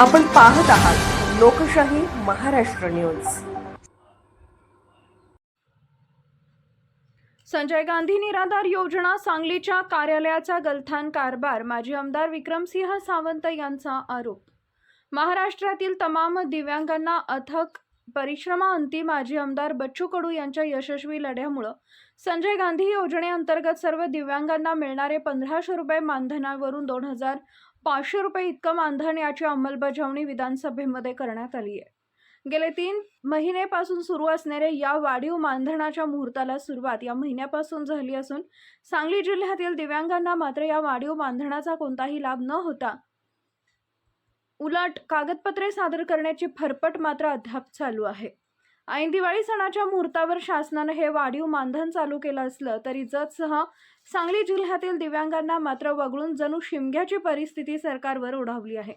आपण पाहत आहात लोकशाही महाराष्ट्र न्यूज. संजय गांधी निराधार योजना सांगलीच्या कार्यालयाचा गलथान कारभार माजी आमदार विक्रमसिंह सावंत यांचा आरोप. महाराष्ट्रातील तमाम दिव्यांगांना अथक परिश्रमाअंती माजी आमदार बच्चू कडू यांच्या यशस्वी लढ्यामुळं संजय गांधी योजनेअंतर्गत सर्व दिव्यांगांना मिळणारे पंधराशे रुपये मानधनावरून दोन हजार पाचशे रुपये इतकं मानधन याची अंमलबजावणी विधानसभेमध्ये करण्यात आली आहे. गेले तीन महिनेपासून सुरू असणाऱ्या या वाढीव मानधनाच्या मुहूर्ताला सुरुवात या महिन्यापासून झाली असून सांगली जिल्ह्यातील दिव्यांगांना मात्र या वाढीव मानधनाचा कोणताही लाभ न होता उलट कागदपत्रे सादर करण्याची फरफट मात्र अद्याप चालू आहे. ऐन दिवाळी सणाच्या मुहूर्तावर शासनानं हे वाढीव मानधन चालू केलं असलं तरी जतसह सांगली जिल्ह्यातील दिव्यांगांना मात्र वगळून जणू शिमग्याची परिस्थिती सरकारवर ओढावली आहे.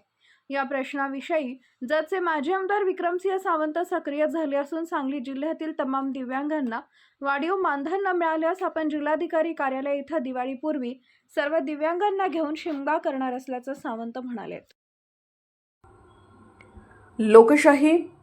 या प्रश्नाविषयी जतचे माजी आमदार विक्रमसिंह सावंत सक्रिय झाले असून सांगली जिल्ह्यातील तमाम दिव्यांगांना वाढीव मानधन न मिळाल्यास आपण जिल्हाधिकारी कार्यालय इथं दिवाळीपूर्वी सर्व दिव्यांगांना घेऊन शिमगा करणार असल्याचं सावंत म्हणाले लोकशाही